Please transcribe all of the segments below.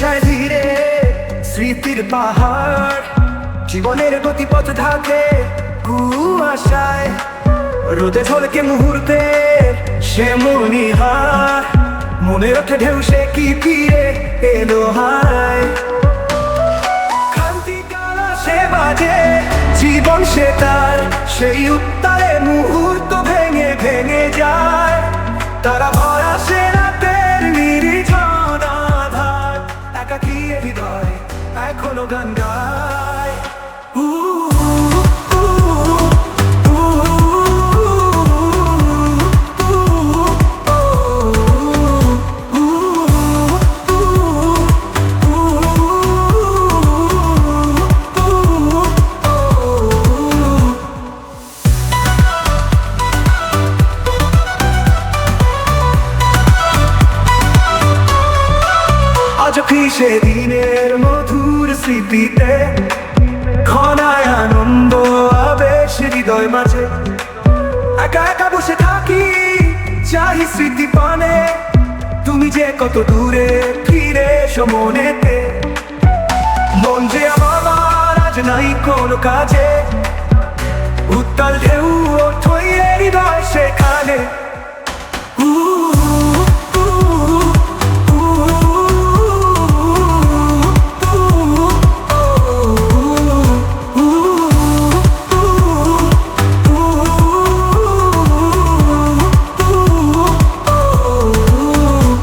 যায় ধীরে, স্মৃতির পাহাড়, জীবনের গতিপথ কুয়াশায়। রোদে ঝলকে মুহূর্তে সে মনিহার মনে ঢেউ সে কি ফিরে এলো সে বাজে, জীবন সে তার, সেই উত্তারে মুহূর্ত ভেঙে ভেঙে যায়। তারা এখনও গান গায় উ, উ, স্মৃতিতে ঘনায় আনন্দ, আবেশ, হৃদয় মাঝে। একা একা বসে থাকি চাই স্মৃতি পানে। তুমি যে কত দূরে ফিরে এসো মনেতে। মন যে আমার, আজ নাই কোনো কাজে। উত্তাল ঢেউ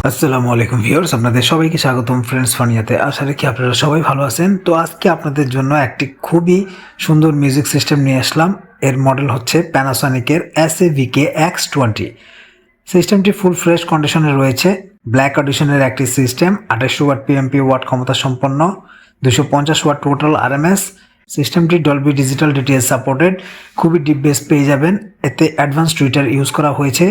আসসালামু আলাইকুম ভিউয়ার্স, আপনাদের সবাইকে স্বাগতম ফ্রেন্ডস ফানিয়াতে। আশা রাখি আপনারা সবাই ভালো আছেন। তো আজকে আপনাদের জন্য একটি খুবই সুন্দর মিউজিক সিস্টেম নিয়ে আসলাম। এর মডেল হচ্ছে প্যানাসনিকের S A VK X twenty সিস্টেমটি ফুল ফ্রেশ কন্ডিশনে রয়েছে। ব্ল্যাক অডিশনের একটি সিস্টেম আঠাশশো ওয়াট পিএমপি ওয়াট ক্ষমতা সম্পন্ন দুশো পঞ্চাশ ওয়াট টোটাল আর আরএমএস সিস্টেমটি ডলবি ডিজিটাল ডিটিএস সাপোর্টেড খুবই ডিপ বেস পেয়ে যাবেন। এতে অ্যাডভান্স টুইটার ইউজ করা হয়েছে।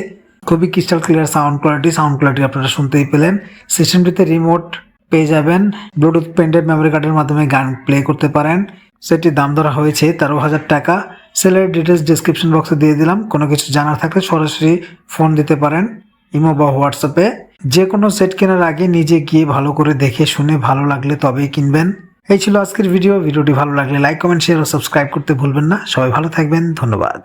খুবই crystal clear sound quality sound quality আপনারা শুনতেই পেলেন। সিস্টেমটিতে রিমোট পেয়ে যাবেন। ব্লুটুথ পেন্ডেড মেমোরি কার্ডের মাধ্যমে গান প্লে করতে পারেন। সেটির দাম ধরা হয়েছে তেরো হাজার টাকা। সেলের ডিটেলস ডিসক্রিপশন বক্সে দিয়ে দিলাম। কোনো কিছু জানার থাকলে সরাসরি ফোন দিতে পারেন ইমো বা হোয়াটসঅ্যাপে যে কোনো সেট কেনার আগে নিজে গিয়ে ভালো করে দেখে শুনে ভালো লাগলে তবেই কিনবেন। এই ছিল আজকের ভিডিও ভিডিওটি ভালো লাগলে লাইক কমেন্ট শেয়ার ও সাবস্ক্রাইব করতে ভুলবেন না। সবাই ভালো থাকবেন। ধন্যবাদ।